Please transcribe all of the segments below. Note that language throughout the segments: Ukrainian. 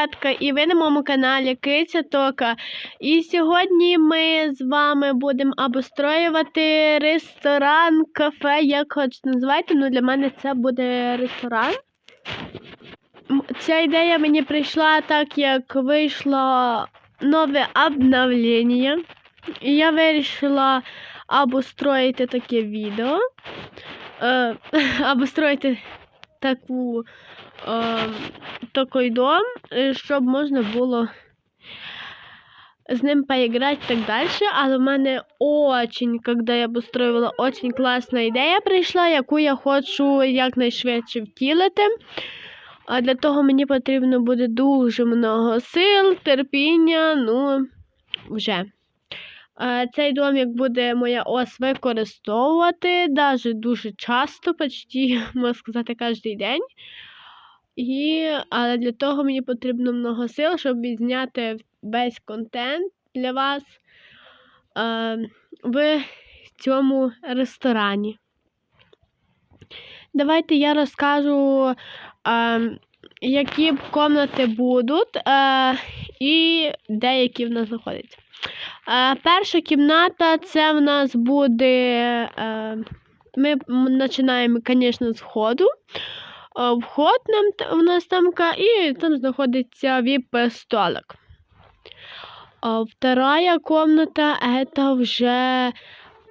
ребятка, і ви на моєму каналі Киця Тока. І сьогодні ми з вами будемо обустроювати ресторан, кафе, як хочете називайте. Ну для мене це буде ресторан. Ця ідея мені прийшла так, як вийшло нове обновлення. І я вирішила обустроїти таке відео. Е, обустроїти таку е, такий дом, е, щоб можна було з ним поіграти і так далі. Але в мене очень, коли я обустроювала, очень класна ідея прийшла, яку я хочу якнайшвидше втілити. А для того мені потрібно буде дуже много сил, терпіння, ну, вже. Цей домик буде моя ос використовувати навіть дуже часто, почти, можна сказати, кожен день. І, але для того мені потрібно много сил, щоб відзняти весь контент для вас е, в цьому ресторані. Давайте я розкажу, е, які кімнати будуть е, і де які в нас знаходяться. Е, перша кімната це в нас буде. Е, ми починаємо, звісно, з входу. Е, Вход нам у нас там і там знаходиться віп-столик. Вторая комната это вже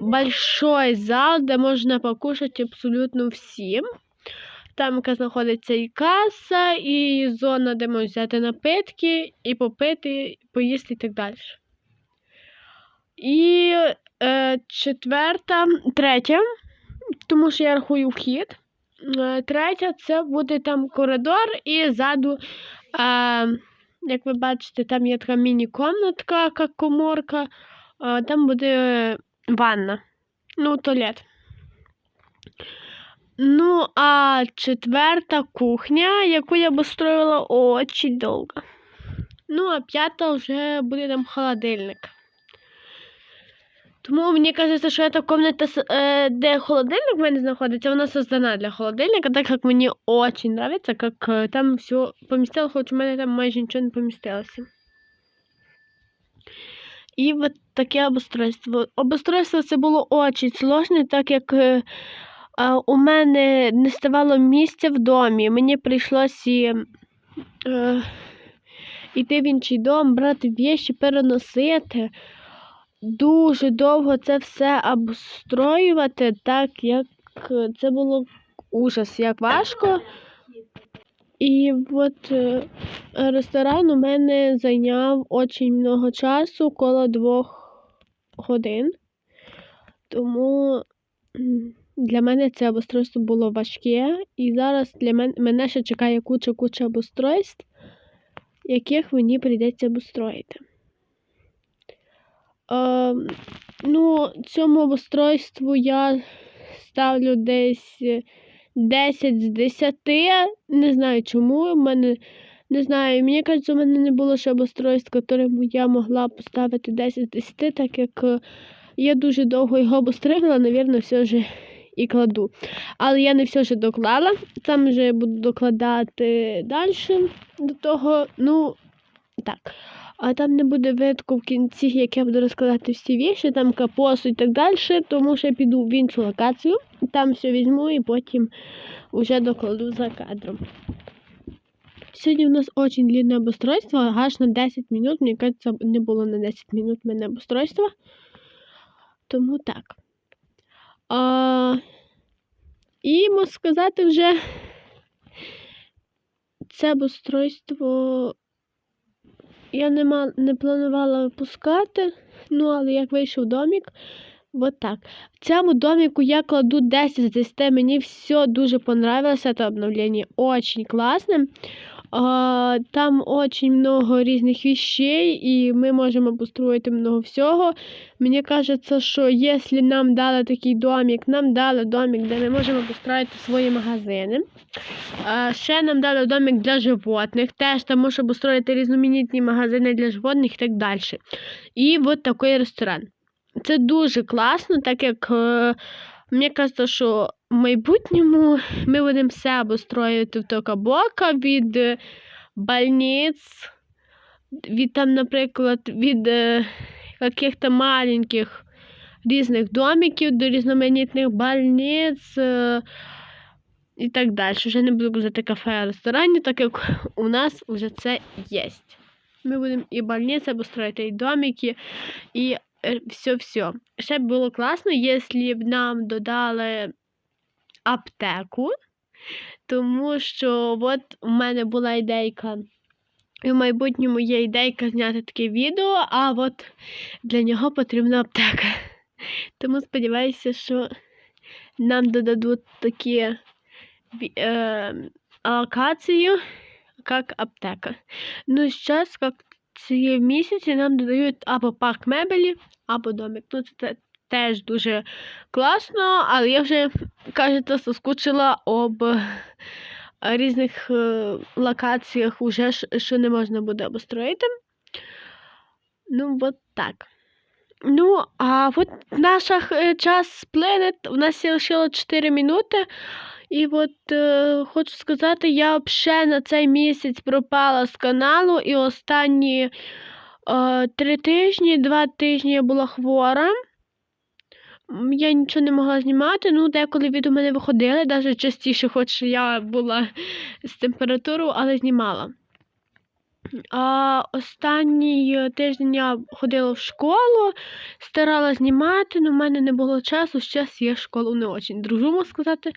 большой зал, де можна покушати абсолютно всім. Там знаходиться і каса, і зона, де можна взяти напитки, і попити, поїсти і так далі. І е, четверта, третя, тому що я рахую вхід. Е, Третя це буде там коридор і ззаду, е, як ви бачите, там є така міні-комнатка, як коморка, е, там буде ванна, ну, туалет. Ну, а четверта кухня, яку я обустроїла очень довго. Ну, а п'ята вже буде там холодильник. Тому мені кажеться, що ця кімната, с- е, де холодильник в мене знаходиться, вона создана для холодильника, так як мені дуже подобається, як е, там все помістило, хоч у мене там майже нічого не помістилося. І от таке обустройство. Обустройство це було дуже сложне, так як е, у мене не ставало місця в домі. Мені прийшлося йти в інший дом, брати віші, переносити дуже довго це все обустроювати, так як е, це було ужас, як важко. І от е, ресторан у мене зайняв дуже багато часу, коло двох годин. Тому для мене це обустройство було важке. І зараз для мене, мене ще чекає куча-куча обустройств, яких мені прийдеться обустроїти. Е, ну, цьому обустройству я ставлю десь 10 з 10. Не знаю чому. У мене не знаю, мені кажеться, у мене не було ще обустройств, якому я могла поставити 10 з 10, так як е, я дуже довго його обустроювала, навірно, все ж і кладу. Але я не все ж доклала. Там вже буду докладати далі до того. Ну, так. А там не буде видко в кінці, як я буду розкладати всі віші, там капосу і так далі, тому що я піду в іншу локацію, там все візьму і потім вже докладу за кадром. Сьогодні у нас дуже длинне обустройство, аж на 10 минут. Мені кажется, не було на 10 минут в мене обустройства. Тому так. А, і можу сказати вже, це обустройство я не, мал, не планувала випускати, ну, але як вийшов домик, от так. В цьому доміку я кладу 10 з 10. Мені все дуже понравилося це обновлення очень класне. А, там очень много різних вещей, і ми можемо построїти много всього. Мені кажеться, що якщо нам дали такий домик, нам дали домик, де ми можемо построїти свої магазини. А, ще нам дали домик для животних, теж там можна обустроїти різноманітні магазини для животних і так далі. І от такий ресторан. Це дуже класно, так як мені кажеться, що в майбутньому ми будемо все обустроювати в тока бока від е, больниц, від там, наприклад, від е, каких-то маленьких різних домиків до різноманітних больниць е, і так далі. Вже не буду казати кафе, ресторані, так як у нас вже це є. Ми будемо і больниці обустроїти, і домики, і все-все. Ще б було класно, якщо б нам додали аптеку, тому що от у мене була ідейка. І в майбутньому є ідейка зняти таке відео, а от для нього потрібна аптека. Тому сподіваюся, що нам додадуть такі е, локацію, як аптека. Ну, зараз, як ці місяці, нам додають або парк мебелі, або домик. Ну, це теж дуже класно, але я вже, кажете, соскучила об різних е, локаціях, уже, що не можна буде обстроїти. Ну, от так. Ну, а от наш е, час сплине, у нас лишило 4 минути. І от е, хочу сказати, я взагалі на цей місяць пропала з каналу, і останні е, три тижні, два тижні я була хвора. Я нічого не могла знімати, ну деколи від у мене виходили, навіть частіше, хоч я була з температурою, але знімала. А останній тиждень я ходила в школу, старалася знімати, але в мене не було часу. Зараз я школу не дуже дружу, можу сказати.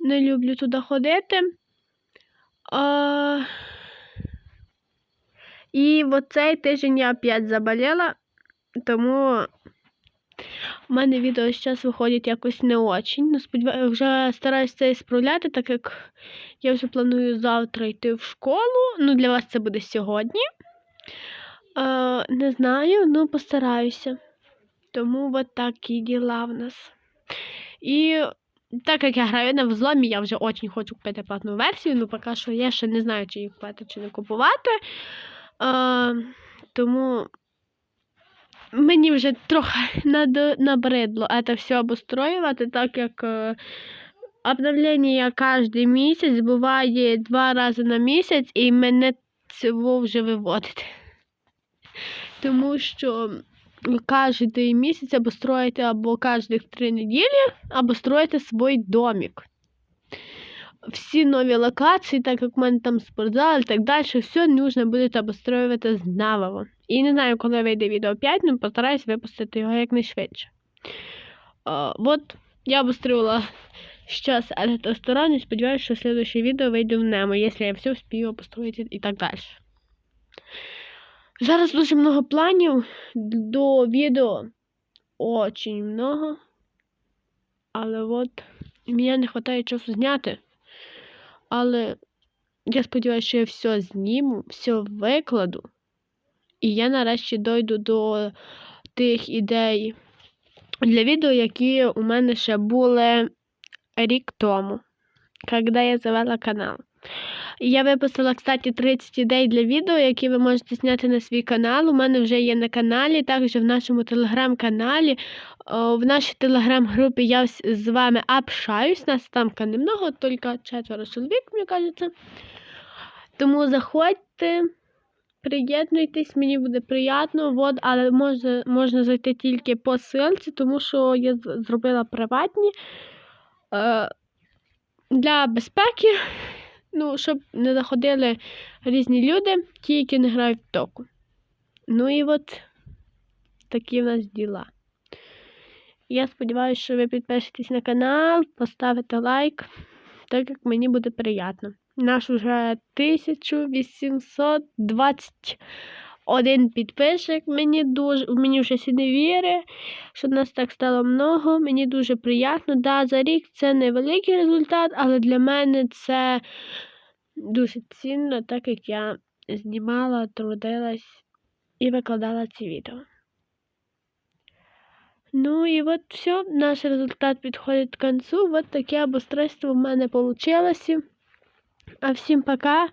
Не люблю туди ходити. А... І в цей тиждень я опять заболіла, тому у мене відео зараз виходять якось не очень. Ну, сподіваюся, вже стараюся це справляти, так як я вже планую завтра йти в школу. Ну, для вас це буде сьогодні. Е, не знаю, ну постараюся. Тому от такі діла в нас. І так як я граю на взломі, я вже дуже хочу купити платну версію, ну поки що я ще не знаю, чи її купити, чи не купувати. Е, тому мені вже трохи набридло це все обустроювати, так як е, обновлення кожен місяць буває два рази на місяць, і мене цього вже виводить. Тому що кожен місяць або строїте або кожних три неділі, або строїте свій домик. Всі нові локації, так як в мене там спортзал і так далі, все нужно буде обустроювати заново. І не знаю, коли вийде відео 5, але постараюсь випустити його якнайшвидше. А, от я сейчас этот ресторан и сподіваюся, що следующее відео вийде в ньому, якщо я все вспію обустроїти і так далі. Зараз дуже много планів до відео. Очень много. Але от мені не вистачає часу зняти. Але я сподіваюся, що я все зніму, все викладу. І я нарешті дойду до тих ідей для відео, які у мене ще були рік тому, коли я завела канал. Я випустила, кстати, 30 ідей для відео, які ви можете зняти на свій канал. У мене вже є на каналі, також в нашому телеграм-каналі. В нашій телеграм-групі я з вами общаюсь. Нас там немного, тільки четверо чоловік, мені кажеться. Тому заходьте, приєднуйтесь, мені буде приємно. Вот, але можна, можна зайти тільки по ссылці, тому що я зробила приватні. Е, для безпеки, ну, щоб не заходили різні люди, ті, які не грають в току. Ну і от такі в нас діла. Я сподіваюся, що ви підпишетесь на канал, поставите лайк, так як мені буде приємно. Наш уже 1821 підписчик. Мені дуже мені вже всі не вірить, що нас так стало много. Мені дуже приємно. Да, за рік це невеликий результат, але для мене це дуже цінно, так як я знімала, трудилась і викладала ці відео. Ну і от все, наш результат підходить к концу. Вот таке обустройство в мене вийшло. А всім пока.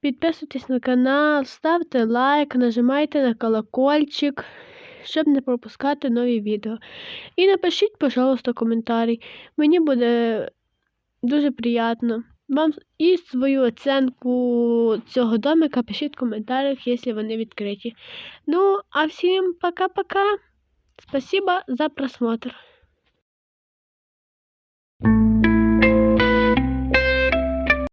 Підписуйтесь на канал, ставте лайк, нажимайте на колокольчик, щоб не пропускати нові відео. І напишіть, пожалуйста, коментарі. Мені буде дуже приємно. Вам і свою оценку цього домика пишіть в коментарях, якщо вони відкриті. Ну, а всім пока-пока. Спасибо за просмотр.